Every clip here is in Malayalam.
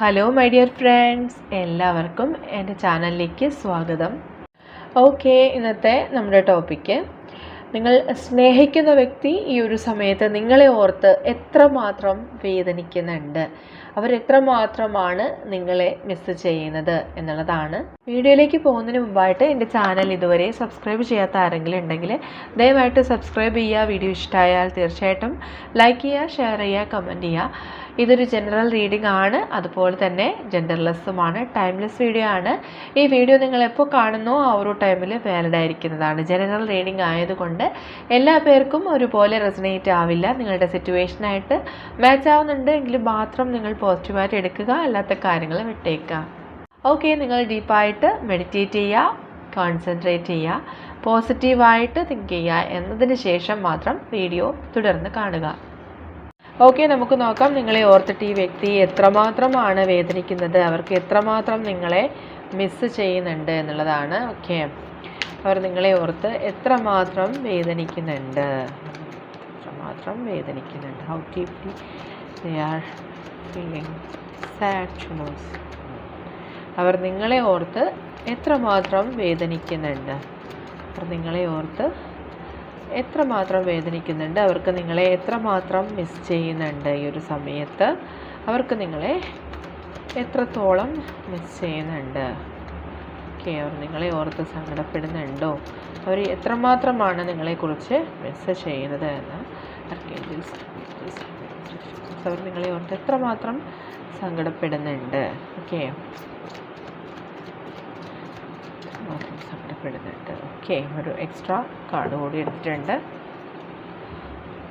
ഹലോ മൈ ഡിയർ ഫ്രണ്ട്സ് എല്ലാവർക്കും എന്റെ ചാനലിലേക്ക് സ്വാഗതം. ഓക്കെ ഇന്നത്തെ നമ്മുടെ ടോപ്പിക്ക് നിങ്ങൾ സ്നേഹിക്കുന്ന വ്യക്തി ഈ ഒരു സമയത്ത് നിങ്ങളെ ഓർത്ത് എത്രമാത്രം വേദനിക്കുന്നുണ്ട്? അവരെത്രമാത്രമാണ് നിങ്ങളെ മിസ് ചെയ്യുന്നത് എന്നുള്ളതാണ്. വീഡിയോയിലേക്ക് പോകുന്നതിന് മുമ്പായിട്ട് എന്റെ ചാനൽ ഇതുവരെ സബ്സ്ക്രൈബ് ചെയ്യാത്ത ആരെങ്കിലും ഉണ്ടെങ്കിൽ ദയവായിട്ട് സബ്സ്ക്രൈബ് ചെയ്യുക വീഡിയോ ഇഷ്ടമായാൽ തീർച്ചയായിട്ടും ലൈക്ക് ചെയ്യുക ഷെയർ ചെയ്യുക കമന്റ് ചെയ്യുക. ഇതൊരു ജനറൽ റീഡിംഗ് ആണ്. അതുപോലെ തന്നെ ജെൻഡർലെസ്സുമാണ് ടൈംലെസ് വീഡിയോ ആണ്. ഈ വീഡിയോ നിങ്ങൾ എപ്പോൾ കാണുന്നോ ആ ഒരു ടൈമിൽ വാലിഡ് ആയിരിക്കുന്നതാണ്. ജനറൽ റീഡിംഗ് ആയതുകൊണ്ട് എല്ലാ പേർക്കും ഒരുപോലെ റെസനേറ്റ് ആവില്ല. നിങ്ങളുടെ സിറ്റുവേഷനായിട്ട് മാച്ച് ആവുന്നുണ്ട് എങ്കിൽ മാത്രം നിങ്ങൾ പോസിറ്റീവായിട്ട് എടുക്കുക അല്ലാത്ത കാര്യങ്ങൾ വിട്ടേക്കുക. ഓക്കെ നിങ്ങൾ ഡീപ്പായിട്ട് മെഡിറ്റേറ്റ് ചെയ്യുക കോൺസെൻട്രേറ്റ് ചെയ്യുക പോസിറ്റീവായിട്ട് തിങ്ക് ചെയ്യുക എന്നതിന് ശേഷം മാത്രം വീഡിയോ തുടർന്ന് കാണുക. ഓക്കെ നമുക്ക് നോക്കാം നിങ്ങളെ ഓർത്തിട്ട് ഈ വ്യക്തി എത്രമാത്രമാണ് വേദനിക്കുന്നത് അവർക്ക് എത്രമാത്രം നിങ്ങളെ മിസ്സ് ചെയ്യുന്നുണ്ട് എന്നുള്ളതാണ്. ഓക്കെ അവർ നിങ്ങളെ ഓർത്ത് എത്രമാത്രം വേദനിക്കുന്നുണ്ട്. എത്രമാത്രം വേദനിക്കുന്നുണ്ട്. How deeply they are feeling ചുമോസ് അവർ നിങ്ങളെ ഓർത്ത് എത്രമാത്രം വേദനിക്കുന്നുണ്ട്? അവർ നിങ്ങളെ ഓർത്ത് എത്രമാത്രം വേദനിക്കുന്നുണ്ട്? അവർക്ക് നിങ്ങളെ എത്രമാത്രം മിസ് ചെയ്യുന്നുണ്ട്? ഈ ഒരു സമയത്ത് അവർക്ക് നിങ്ങളെ എത്രത്തോളം മിസ് ചെയ്യുന്നുണ്ട്? ഓക്കെ അവർ നിങ്ങളെ ഓർത്ത് സങ്കടപ്പെടുന്നുണ്ടോ? അവർ എത്രമാത്രമാണ് നിങ്ങളെക്കുറിച്ച് മിസ് ചെയ്യുന്നത് എന്ന് അവർ നിങ്ങളെ ഓർത്ത് എത്രമാത്രം സങ്കടപ്പെടുന്നുണ്ട്. ഓക്കെ സങ്കടപ്പെടുന്നുണ്ട്. ഓക്കെ ഒരു എക്സ്ട്രാ കാർഡ് കൂടി എടുത്തിട്ടുണ്ട്.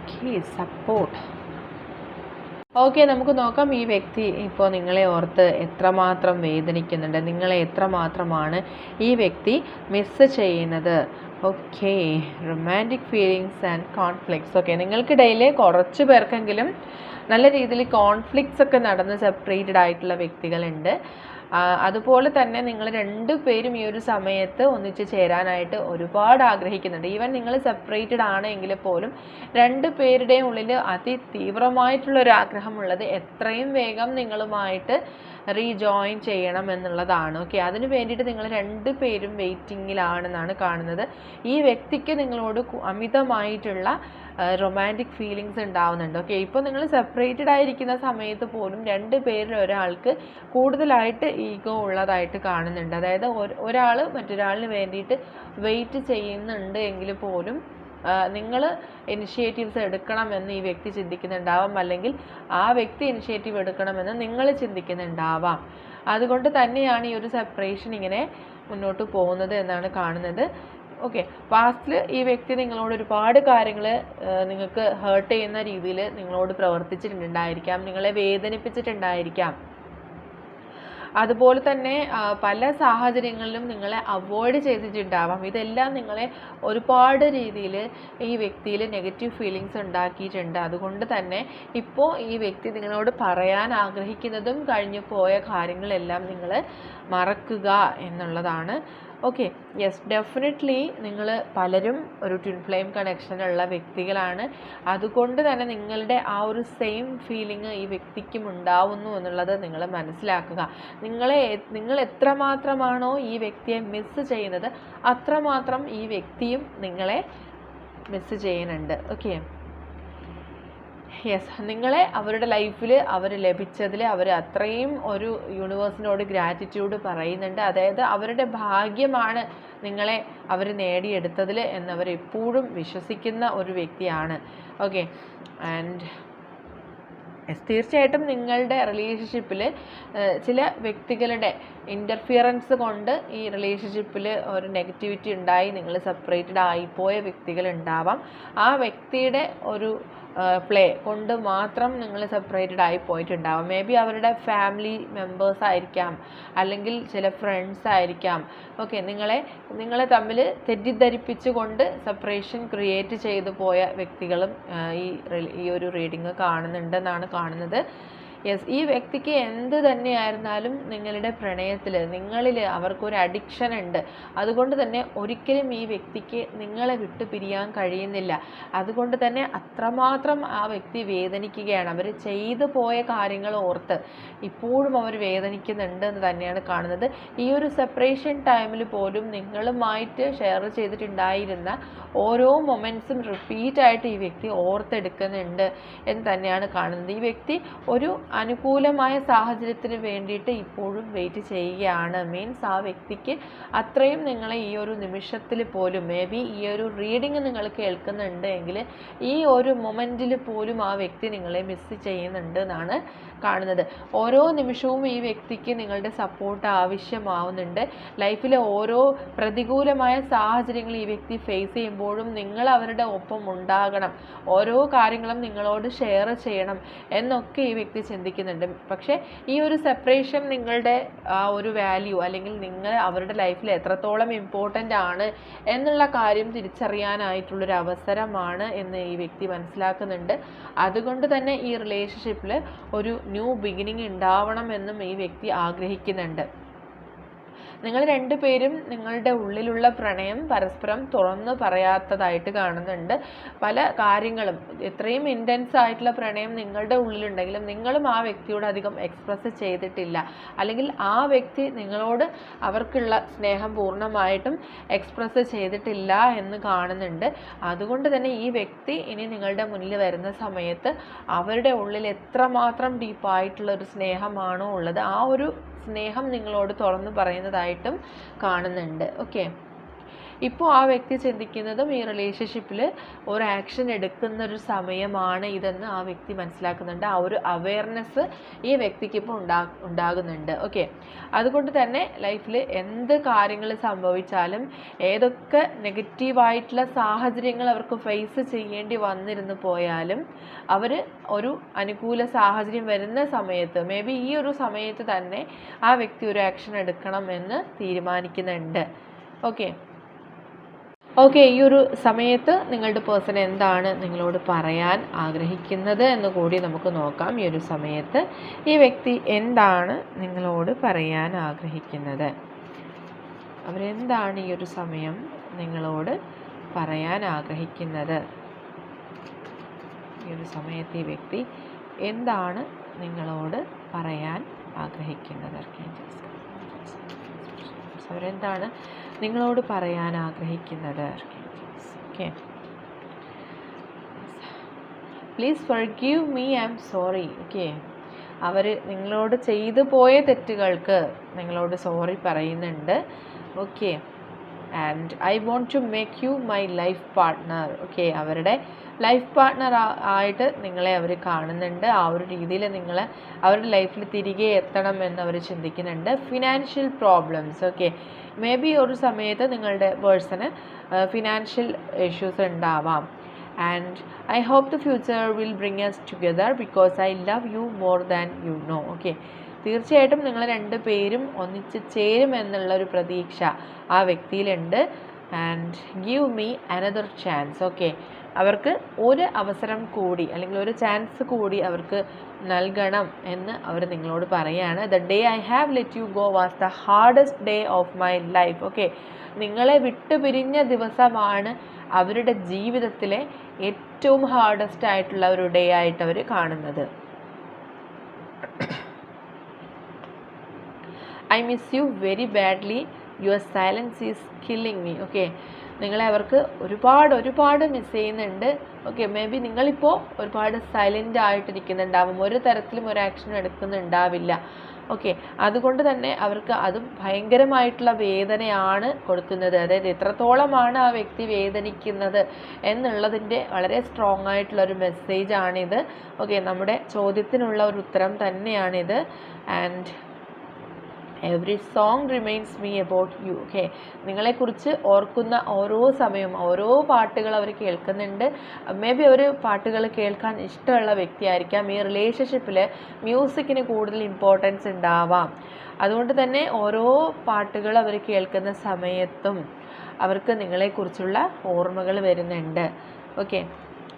ഓക്കെ സപ്പോർട്ട് ഓക്കെ നമുക്ക് നോക്കാം ഈ വ്യക്തി ഇപ്പോൾ നിങ്ങളെ ഓർത്ത് എത്രമാത്രം വേദനിക്കുന്നുണ്ട്. നിങ്ങളെ എത്രമാത്രമാണ് ഈ വ്യക്തി മിസ്സ് ചെയ്യുന്നത്. Okay romantic feelings and conflicts okay നിങ്ങൾക്കിടയിൽ കുറച്ച് പേർക്കെങ്കിലും നല്ല രീതിയിൽ കോൺഫ്ലിക്ട്സ് ഒക്കെ നടന്ന് സെപ്പറേറ്റഡ് ആയിട്ടുള്ള വ്യക്തികളുണ്ട്. അതുപോലെ തന്നെ നിങ്ങൾ രണ്ടു പേരും ഈ ഒരു സമയത്ത് ഒന്നിച്ച് ചേരാനായിട്ട് ഒരുപാട് ആഗ്രഹിക്കുന്നുണ്ട്. ഈവൻ നിങ്ങൾ സെപ്പറേറ്റഡ് ആണെങ്കിൽ പോലും രണ്ട് പേരുടെയും ഉള്ളിൽ അതിതീവ്രമായിട്ടുള്ളൊരാഗ്രഹമുള്ളത് എത്രയും വേഗം നിങ്ങളുമായിട്ട് റീജോയിൻ ചെയ്യണം എന്നുള്ളതാണ്. ഓക്കെ അതിന് വേണ്ടിയിട്ട് നിങ്ങൾ രണ്ട് പേരും വെയിറ്റിങ്ങിലാണെന്നാണ് കാണുന്നത്. ഈ വ്യക്തിക്ക് നിങ്ങളോട് അമിതമായിട്ടുള്ള റൊമാന്റിക് ഫീലിങ്സ് ഉണ്ടാവുന്നുണ്ട്. ഓക്കെ ഇപ്പോൾ നിങ്ങൾ സെപ്പറേറ്റഡ് ആയിരിക്കുന്ന സമയത്ത് പോലും രണ്ട് പേരിൽ ഒരാൾക്ക് കൂടുതലായിട്ട് ഈഗോ ഉള്ളതായിട്ട് കാണുന്നുണ്ട്. അതായത് ഒരാൾ മറ്റൊരാളിന് വേണ്ടിയിട്ട് വെയിറ്റ് ചെയ്യുന്നുണ്ട് എങ്കിൽ പോലും നിങ്ങൾ ഇനിഷ്യേറ്റീവ്സ് എടുക്കണമെന്ന് ഈ വ്യക്തി ചിന്തിക്കുന്നുണ്ടാവാം അല്ലെങ്കിൽ ആ വ്യക്തി ഇനിഷ്യേറ്റീവ് എടുക്കണമെന്ന് നിങ്ങൾ ചിന്തിക്കുന്നുണ്ടാവാം. അതുകൊണ്ട് തന്നെയാണ് ഈ ഒരു സെപ്പറേഷൻ ഇങ്ങനെ മുന്നോട്ട് പോകുന്നത് എന്നാണ് കാണുന്നത്. ഓക്കെ പാസ്റ്റിൽ ഈ വ്യക്തി നിങ്ങളോട് ഒരുപാട് കാര്യങ്ങൾ നിങ്ങൾക്ക് ഹേർട്ട് ചെയ്യുന്ന രീതിയിൽ നിങ്ങളോട് പ്രവർത്തിച്ചിട്ടുണ്ടായിരിക്കാം നിങ്ങളെ വേദനിപ്പിച്ചിട്ടുണ്ടായിരിക്കാം. അതുപോലെ തന്നെ പല സാഹചര്യങ്ങളിലും നിങ്ങളെ അവോയ്ഡ് ചെയ്തിട്ടുണ്ടാവാം. ഇതെല്ലാം നിങ്ങളെ ഒരുപാട് രീതിയിൽ ഈ വ്യക്തിയിൽ നെഗറ്റീവ് ഫീലിങ്സ് ഉണ്ടാക്കിയിട്ടുണ്ട്. അതുകൊണ്ട് തന്നെ ഇപ്പോൾ ഈ വ്യക്തി നിങ്ങളോട് പറയാൻ ആഗ്രഹിക്കുന്നതും കഴിഞ്ഞു പോയ കാര്യങ്ങളെല്ലാം നിങ്ങൾ മറക്കുക എന്നുള്ളതാണ്. ഓക്കെ യെസ് ഡെഫിനറ്റ്ലി നിങ്ങൾ പലരും ഒരു ട്വിൻ ഫ്ലെയിം കണക്ഷനുള്ള വ്യക്തികളാണ്. അതുകൊണ്ട് തന്നെ നിങ്ങളുടെ ആ ഒരു സെയിം ഫീലിംഗ് ഈ വ്യക്തിക്കും ഉണ്ടാവുന്നു എന്നുള്ളത് നിങ്ങൾ മനസ്സിലാക്കുക. നിങ്ങളെ നിങ്ങൾ എത്രമാത്രമാണോ ഈ വ്യക്തിയെ മിസ്സ് ചെയ്യുന്നത് അത്രമാത്രം ഈ വ്യക്തിയും നിങ്ങളെ മിസ്സ് ചെയ്യുന്നുണ്ട്. ഓക്കെ യെസ് നിങ്ങളെ അവരുടെ ലൈഫിൽ അവർ ലഭിച്ചതിൽ അവർ അത്രയും ഒരു യൂണിവേഴ്സിനോട് ഗ്രാറ്റിറ്റ്യൂഡ് പറയുന്നുണ്ട്. അതായത് അവരുടെ ഭാഗ്യമാണ് നിങ്ങളെ അവർ നേടിയെടുത്തതിൽ എന്നവർ എപ്പോഴും വിശ്വസിക്കുന്ന ഒരു വ്യക്തിയാണ്. ഓക്കെ ആൻഡ് തീർച്ചയായിട്ടും നിങ്ങളുടെ റിലേഷൻഷിപ്പിൽ ചില വ്യക്തികളുടെ ഇന്റർഫിയറൻസ് കൊണ്ട് ഈ റിലേഷൻഷിപ്പിൽ ഒരു നെഗറ്റിവിറ്റി ഉണ്ടായി നിങ്ങൾ സെപ്പറേറ്റഡ് ആയിപ്പോയ വ്യക്തികൾ ഉണ്ടാവാം. ആ വ്യക്തിയുടെ ഒരു പ്ലേ കൊണ്ട് മാത്രം നിങ്ങൾ സെപ്പറേറ്റഡ് ആയി പോയിട്ടുണ്ടാവാം. മേ ബി അവരുടെ ഫാമിലി മെമ്പേഴ്സ് ആയിരിക്കാം. അല്ലെങ്കിൽ ചില ഫ്രണ്ട്സ് ആയിരിക്കാം. ഓക്കെ നിങ്ങളെ നിങ്ങളെ തമ്മിൽ തെറ്റിദ്ധരിപ്പിച്ചുകൊണ്ട് സെപ്പറേഷൻ ക്രിയേറ്റ് ചെയ്തു പോയ വ്യക്തികളും ഈ ഈ ഒരു റീഡിങ് കാണുന്നുണ്ടെന്നാണ് കാണുന്നത്. യെസ് ഈ വ്യക്തിക്ക് എന്ത് തന്നെയായിരുന്നാലും നിങ്ങളുടെ പ്രണയത്തിൽ നിങ്ങളിൽ അവർക്കൊരു അഡിക്ഷൻ ഉണ്ട്. അതുകൊണ്ട് തന്നെ ഒരിക്കലും ഈ വ്യക്തിക്ക് നിങ്ങളെ വിട്ടു പിരിയാൻ കഴിയുന്നില്ല. അതുകൊണ്ട് തന്നെ അത്രമാത്രം ആ വ്യക്തി വേദനിക്കുകയാണ്. അവർ ചെയ്തു പോയ കാര്യങ്ങൾ ഓർത്ത് ഇപ്പോഴും അവർ വേദനിക്കുന്നുണ്ട് എന്ന് തന്നെയാണ് കാണുന്നത്. ഈ ഒരു സെപ്പറേഷൻ ടൈമിൽ പോലും നിങ്ങളുമായിട്ട് ഷെയർ ചെയ്തിട്ടുണ്ടായിരുന്ന ഓരോ മൊമെന്റ്സും റിപ്പീറ്റായിട്ട് ഈ വ്യക്തി ഓർത്തെടുക്കുന്നുണ്ട് എന്ന് തന്നെയാണ് കാണുന്നത്. ഈ വ്യക്തി ഒരു അനുകൂലമായ സാഹചര്യത്തിന് വേണ്ടിയിട്ട് ഇപ്പോഴും വെയിറ്റ് ചെയ്യുകയാണ്. മീൻസ് ആ വ്യക്തിക്ക് അത്രയും നിങ്ങളെ ഈ ഒരു നിമിഷത്തിൽ പോലും മേ ബി ഈ ഒരു റീഡിങ് നിങ്ങൾ കേൾക്കുന്നുണ്ട് എങ്കിൽ ഈ ഒരു മൊമെന്റിൽ പോലും ആ വ്യക്തി നിങ്ങളെ മിസ് ചെയ്യുന്നുണ്ട് എന്നാണ് കാണുന്നത്. ഓരോ നിമിഷവും ഈ വ്യക്തിക്ക് നിങ്ങളുടെ സപ്പോർട്ട് ആവശ്യമാവുന്നുണ്ട്. ലൈഫിലെ ഓരോ പ്രതികൂലമായ സാഹചര്യങ്ങൾ ഈ വ്യക്തി ഫേസ് ചെയ്യുമ്പോഴും നിങ്ങൾ അവരുടെ ഒപ്പം ഉണ്ടാകണം. ഓരോ കാര്യങ്ങളും നിങ്ങളോട് ഷെയർ ചെയ്യണം എന്നൊക്കെ ഈ വ്യക്തി ചിന്തിക്കുന്നുണ്ട്. പക്ഷേ ഈ ഒരു സെപ്പറേഷൻ നിങ്ങളുടെ ആ ഒരു വാല്യൂ അല്ലെങ്കിൽ നിങ്ങൾ അവരുടെ ലൈഫിൽ എത്രത്തോളം ഇമ്പോർട്ടന്റ് ആണ് എന്നുള്ള കാര്യം തിരിച്ചറിയാനായിട്ടുള്ളൊരു അവസരമാണ് എന്ന് ഈ വ്യക്തി മനസ്സിലാക്കുന്നുണ്ട്. അതുകൊണ്ട് തന്നെ ഈ റിലേഷൻഷിപ്പിൽ ഒരു ന്യൂ ബിഗിനിങ് ഉണ്ടാവണമെന്നും ഈ വ്യക്തി ആഗ്രഹിക്കുന്നുണ്ട്. നിങ്ങൾ രണ്ടുപേരും നിങ്ങളുടെ ഉള്ളിലുള്ള പ്രണയം പരസ്പരം തുറന്നു പറയാത്തതായിട്ട് കാണുന്നുണ്ട്. പല കാര്യങ്ങളും എത്രയും ഇന്റൻസ് ആയിട്ടുള്ള പ്രണയം നിങ്ങളുടെ ഉള്ളിലുണ്ടെങ്കിലും നിങ്ങളും ആ വ്യക്തിയോട് അധികം എക്സ്പ്രസ് ചെയ്തിട്ടില്ല. അല്ലെങ്കിൽ ആ വ്യക്തി നിങ്ങളോട് അവർക്കുള്ള സ്നേഹം പൂർണമായിട്ടും എക്സ്പ്രസ് ചെയ്തിട്ടില്ല എന്ന് കാണുന്നുണ്ട്. അതുകൊണ്ട് തന്നെ ഈ വ്യക്തി ഇനി നിങ്ങളുടെ മുന്നിൽ വരുന്ന സമയത്ത് അവരുടെ ഉള്ളിൽ എത്രമാത്രം ഡീപ്പായിട്ടുള്ള ഒരു സ്നേഹമാണോ ഉള്ളത് ആ ഒരു സ്നേഹം നിങ്ങളോട് തുറന്നു പറയുന്നതായിട്ടും കാണുന്നുണ്ട്. ഓക്കെ ഇപ്പോൾ ആ വ്യക്തി ചിന്തിക്കുന്നതും ഈ റിലേഷൻഷിപ്പിൽ ഒരു ആക്ഷൻ എടുക്കുന്ന ഒരു സമയമാണ് ഇതെന്ന് ആ വ്യക്തി മനസ്സിലാക്കുന്നുണ്ട്. ആ ഒരു അവയർനെസ് ഈ വ്യക്തിക്ക് ഇപ്പോൾ ഉണ്ടാ ഉണ്ടാകുന്നുണ്ട്. ഓക്കെ അതുകൊണ്ട് തന്നെ ലൈഫിൽ എന്ത് കാര്യങ്ങൾ സംഭവിച്ചാലും ഏതൊക്കെ നെഗറ്റീവായിട്ടുള്ള സാഹചര്യങ്ങൾ അവർക്ക് ഫേസ് ചെയ്യേണ്ടി വന്നിരുന്നു പോയാലും അവർ ഒരു അനുകൂല സാഹചര്യം വരുന്ന സമയത്ത് മേ ബി ഈ ഒരു സമയത്ത് തന്നെ ആ വ്യക്തി ഒരു ആക്ഷൻ എടുക്കണം എന്ന് തീരുമാനിക്കുന്നുണ്ട്. ഓക്കെ ഓക്കെ ഈ ഒരു സമയത്ത് നിങ്ങളുടെ പേഴ്സൺ എന്താണ് നിങ്ങളോട് പറയാൻ ആഗ്രഹിക്കുന്നത് എന്ന് കൂടി നമുക്ക് നോക്കാം. ഈ ഒരു സമയത്ത് ഈ വ്യക്തി എന്താണ് നിങ്ങളോട് പറയാൻ ആഗ്രഹിക്കുന്നത്? അവരെന്താണ് ഈ ഒരു സമയം നിങ്ങളോട് പറയാൻ ആഗ്രഹിക്കുന്നത്? ഈ ഒരു സമയത്ത് ഈ വ്യക്തി എന്താണ് നിങ്ങളോട് പറയാൻ ആഗ്രഹിക്കുന്നത്? അവരെന്താണ് നിങ്ങളോട് പറയാൻ ആഗ്രഹിക്കുന്നത്. Okay please forgive me I'm sorry okay അവർ നിങ്ങളോട് ചെയ്തു പോയ തെറ്റുകൾക്ക് നിങ്ങളോട് സോറി പറയുന്നുണ്ട്. Okay and I want to make you my life partner okay അവരുടെ ലൈഫ് പാർട്ട്ണർ ആയിട്ട് നിങ്ങളെ അവർ കാണുന്നുണ്ട്. ആ ഒരു രീതിയിൽ നിങ്ങൾ അവരുടെ ലൈഫിൽ തിരികെ എത്തണം എന്ന് അവർ ചിന്തിക്കുന്നുണ്ട്. Financial problems okay maybe ഒരു സമയത്ത് നിങ്ങളുടെ പേഴ്സണ് ഫിനാൻഷ്യൽ ഇഷ്യൂസ് ഉണ്ടാവാം. And I hope the future will bring us together because I love you more than you know okay തീർച്ചയായിട്ടും നിങ്ങൾ രണ്ട് പേരും ഒന്നിച്ച് ചേരുമെന്നുള്ള ഒരു പ്രതീക്ഷ ആ വ്യക്തിയിലുണ്ട്. And give me another chance okay അവർക്ക് ഒരു അവസരം കൂടി അല്ലെങ്കിൽ ഒരു ചാൻസ് കൂടി അവർക്ക് നൽകണം എന്ന് അവർ നിങ്ങളോട് പറയാണ്. The day I have let you go was the hardest day of my life okay നിങ്ങളെ വിട്ടുപിരിഞ്ഞ ദിവസമാണ് അവരുടെ ജീവിതത്തിലെ ഏറ്റവും ഹാർഡസ്റ്റ് ആയിട്ടുള്ള ഒരു ഡേ ആയിട്ട് അവർ കാണുന്നത്. I miss you very badly your silence is killing me okay നിങ്ങളെ അവർക്ക് ഒരുപാട് ഒരുപാട് മിസ് ചെയ്യുന്നുണ്ട്. ഓക്കെ മേ ബി നിങ്ങളിപ്പോൾ ഒരുപാട് സൈലന്റ് ആയിട്ടിരിക്കുന്നുണ്ടാവും ഒരു തരത്തിലും ഒരു ആക്ഷൻ എടുക്കുന്നുണ്ടാവില്ല. ഓക്കെ അതുകൊണ്ട് തന്നെ അവർക്ക് അതും ഭയങ്കരമായിട്ടുള്ള വേദനയാണ് കൊടുക്കുന്നത്. അതായത് എത്രത്തോളമാണ് ആ വ്യക്തി വേദനിക്കുന്നത് എന്നുള്ളതിന്റെ വളരെ സ്ട്രോങ് ആയിട്ടുള്ള ഒരു മെസ്സേജാണിത് ഓക്കെ നമ്മുടെ ചോദ്യത്തിനുള്ള ഒരു ഉത്തരം തന്നെയാണിത്. And every song reminds me about you okay നിങ്ങളെക്കുറിച്ച് ഓർക്കുന്ന ഓരോ സമയവും ഓരോ പാട്ടുകൾ അവർ കേൾക്കുന്നുണ്ട്. മേ ബി അവർ പാട്ടുകൾ കേൾക്കാൻ ഇഷ്ടമുള്ള വ്യക്തിയായിരിക്കാം. ഈ റിലേഷൻഷിപ്പിൽ മ്യൂസിക്കിന് കൂടുതൽ ഇമ്പോർട്ടൻസ് ഉണ്ടാവാം. അതുകൊണ്ട് തന്നെ ഓരോ പാട്ടുകൾ അവർ കേൾക്കുന്ന സമയത്തും അവർക്ക് നിങ്ങളെക്കുറിച്ചുള്ള ഓർമ്മകൾ വരുന്നുണ്ട്. Okay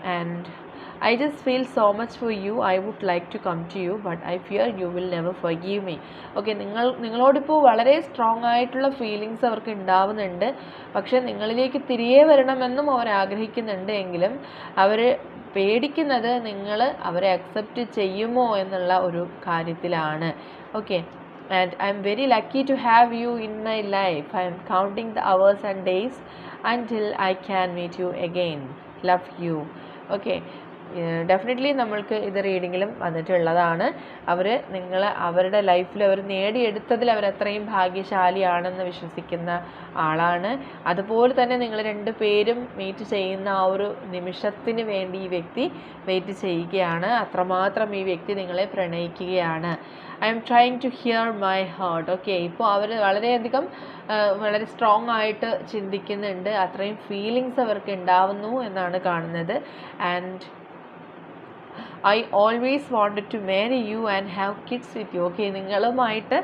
and I just feel so much for you I would like to come to you but I fear you will never forgive me okay നിങ്ങൾ നിങ്ങളോടിപ്പോൾ വളരെ സ്ട്രോങ് ആയിട്ടുള്ള ഫീലിങ്സ് അവർക്ക് ഉണ്ടാവുന്നുണ്ട് പക്ഷേ നിങ്ങളിലേക്ക് തിരികെ വരണമെന്നും അവർ ആഗ്രഹിക്കുന്നുണ്ട് എങ്കിലും അവർ പേടിക്കുന്നത് നിങ്ങൾ അവരെ അക്സെപ്റ്റ് ചെയ്യുമോ എന്നുള്ള ഒരു കാര്യത്തിലാണ് okay and I'm very lucky to have you in my life. I'm counting the hours and days until I can meet you again. Love you. Okay. Definitely നമ്മൾക്ക് ഇത് റീഡിങ്ങിലും വന്നിട്ടുള്ളതാണ്. അവർ നിങ്ങൾ അവരുടെ ലൈഫിൽ അവർ നേടിയെടുത്തതിൽ അവർ അത്രയും ഭാഗ്യശാലിയാണെന്ന് വിശ്വസിക്കുന്ന ആളാണ്. അതുപോലെ തന്നെ നിങ്ങൾ രണ്ട് പേരും മീറ്റ് ചെയ്യുന്ന ആ ഒരു നിമിഷത്തിന് വേണ്ടി ഈ വ്യക്തി വെയിറ്റ് ചെയ്യുകയാണ്. അത്രമാത്രം ഈ വ്യക്തി നിങ്ങളെ പ്രണയിക്കുകയാണ്. I am trying to hear my heart okay ഇപ്പോൾ അവർ വളരെയധികം വളരെ സ്ട്രോങ് ആയിട്ട് ചിന്തിക്കുന്നുണ്ട്. അത്രയും ഫീലിങ്സ് അവർക്ക് ഉണ്ടാവുന്നു എന്നാണ് കാണുന്നത്. And I always wanted to marry you and have kids with you okay നിങ്ങളുമായിട്ട്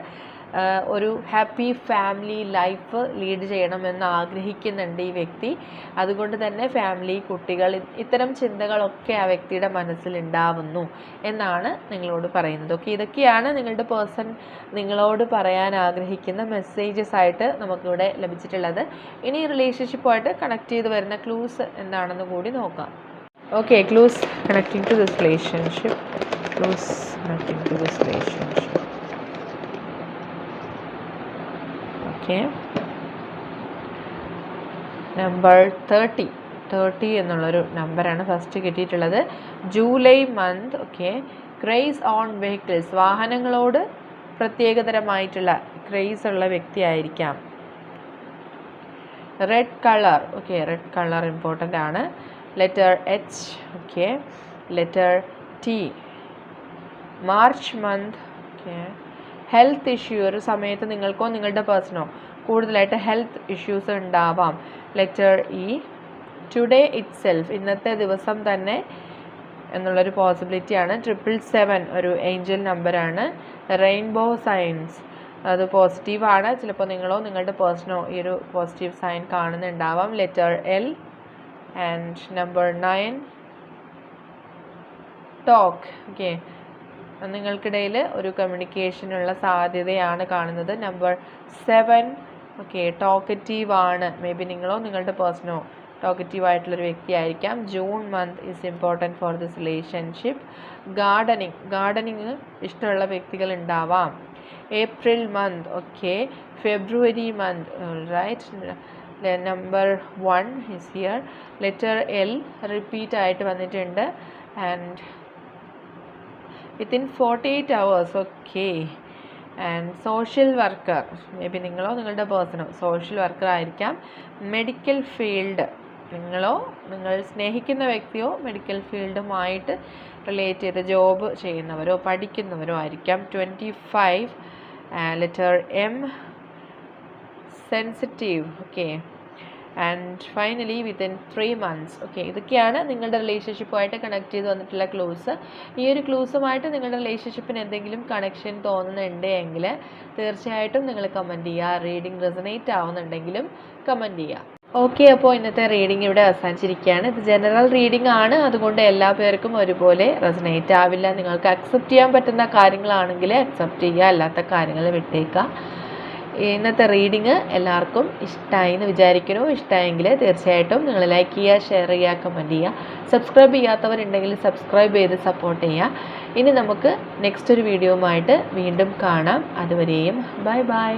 ഒരു ഹാപ്പി ഫാമിലി ലൈഫ് ലീഡ് ചെയ്യണമെന്ന് ആഗ്രഹിക്കുന്നുണ്ട് ഈ വ്യക്തി. അതുകൊണ്ട് തന്നെ ഫാമിലി കുട്ടികൾ ഇത്തരം ചിന്തകളൊക്കെ ആ വ്യക്തിയുടെ മനസ്സിലുണ്ടാവുന്നു എന്നാണ് നിങ്ങളോട് പറയുന്നത്. ഓക്കെ ഇതൊക്കെയാണ് നിങ്ങളുടെ പേഴ്സൺ നിങ്ങളോട് പറയാൻ ആഗ്രഹിക്കുന്ന മെസ്സേജസ് ആയിട്ട് നമുക്കിവിടെ ലഭിച്ചിട്ടുള്ളത്. ഇനി റിലേഷൻഷിപ്പുമായിട്ട് കണക്ട് ചെയ്ത് വരുന്ന ക്ലൂസ് എന്താണെന്ന് കൂടി നോക്കാം. Okay clues connecting to this relationship clues connecting to this relationship okay number thirty thirty എന്നുള്ളൊരു നമ്പറാണ് ഫസ്റ്റ് കിട്ടിയിട്ടുള്ളത്. July month okay craze on vehicles വാഹനങ്ങളോട് പ്രത്യേകതരമായിട്ടുള്ള ക്രൈസ് ഉള്ള വ്യക്തിയായിരിക്കാം red colour okay red colour important ആണ്. Letter H okay. Letter T. March month okay health issue ഒരു സമയത്ത് നിങ്ങൾക്കോ നിങ്ങളുടെ പേഴ്സണോ കൂടുതലായിട്ട് ഹെൽത്ത് ഇഷ്യൂസ് ഉണ്ടാവാം. Letter E today itself ഇന്നത്തെ ദിവസം തന്നെ എന്നുള്ളൊരു പോസിബിലിറ്റിയാണ് ട്രിപ്പിൾ സെവൻ ഒരു ഏഞ്ചൽ നമ്പറാണ് റെയിൻബോ സൈൻസ് അത് പോസിറ്റീവാണ് ചിലപ്പോൾ നിങ്ങളോ നിങ്ങളുടെ പേഴ്സണോ ഈ ഒരു positive sign കാണുന്നുണ്ടാവാം. Letter L and number nine. Talk okay നിങ്ങൾക്കിടയിൽ ഒരു കമ്മ്യൂണിക്കേഷനുള്ള സാധ്യതയാണ് കാണുന്നത്. നമ്പർ സെവൻ ഓക്കെ ടോക്കറ്റീവ് ആണ്. മേ ബി നിങ്ങളോ നിങ്ങളുടെ പേഴ്സണോ ടോക്കറ്റീവ് ആയിട്ടുള്ളൊരു വ്യക്തിയായിരിക്കാം. June month is important for this relationship gardening gardening ഇഷ്ടമുള്ള വ്യക്തികൾ ഉണ്ടാവാം. April month okay February month right number one is here letter L repeat ആയിട്ട് വന്നിട്ടുണ്ട്. And within forty eight hours okay and social worker maybe നിങ്ങളോ നിങ്ങളുടെ പേഴ്സണോ സോഷ്യൽ വർക്കർ ആയിരിക്കാം. മെഡിക്കൽ ഫീൽഡ് നിങ്ങളോ നിങ്ങൾ സ്നേഹിക്കുന്ന വ്യക്തിയോ മെഡിക്കൽ ഫീൽഡുമായിട്ട് റിലേറ്റ് ചെയ്ത് ജോബ് ചെയ്യുന്നവരോ പഠിക്കുന്നവരോ ആയിരിക്കാം. Twenty five letter M sensitive okay and finally within three months okay ഇതൊക്കെയാണ് നിങ്ങളുടെ റിലേഷൻഷിപ്പുമായിട്ട് കണക്ട് ചെയ്ത് വന്നിട്ടുള്ള ക്ലൂസ് ഈ ഒരു ക്ലൂസുമായിട്ട് നിങ്ങളുടെ റിലേഷൻഷിപ്പിന് എന്തെങ്കിലും കണക്ഷൻ തോന്നുന്നുണ്ട് എങ്കിൽ തീർച്ചയായിട്ടും നിങ്ങൾ കമന്റ് ചെയ്യുക. റീഡിംഗ് റെസനേറ്റ് ആവുന്നുണ്ടെങ്കിലും കമന്റ് ചെയ്യുക. ഓക്കെ അപ്പോൾ ഇന്നത്തെ റീഡിംഗ് ഇവിടെ അവസാനിച്ചിരിക്കുകയാണ്. ഇത് ജനറൽ റീഡിംഗ് ആണ്. അതുകൊണ്ട് എല്ലാ പേർക്കും ഒരുപോലെ റെസനേറ്റ് ആവില്ല. നിങ്ങൾക്ക് അക്സെപ്റ്റ് ചെയ്യാൻ പറ്റുന്ന കാര്യങ്ങളാണെങ്കിൽ അക്സെപ്റ്റ് ചെയ്യുക. അല്ലാത്ത കാര്യങ്ങൾ വിട്ടേക്കുക. ഇന്നത്തെ റീഡിങ് എല്ലാവർക്കും ഇഷ്ടമായി എന്ന് വിചാരിക്കുന്നു. ഇഷ്ടമായെങ്കിൽ തീർച്ചയായിട്ടും നിങ്ങൾ ലൈക്ക് ചെയ്യുക ഷെയർ ചെയ്യുക കമന്റ് ചെയ്യുക. സബ്സ്ക്രൈബ് ചെയ്യാത്തവരുണ്ടെങ്കിൽ സബ്സ്ക്രൈബ് ചെയ്ത് സപ്പോർട്ട് ചെയ്യുക. ഇനി നമുക്ക് നെക്സ്റ്റ് ഒരു വീഡിയോയുമായിട്ട് വീണ്ടും കാണാം. അതുവരെയും ബൈ ബൈ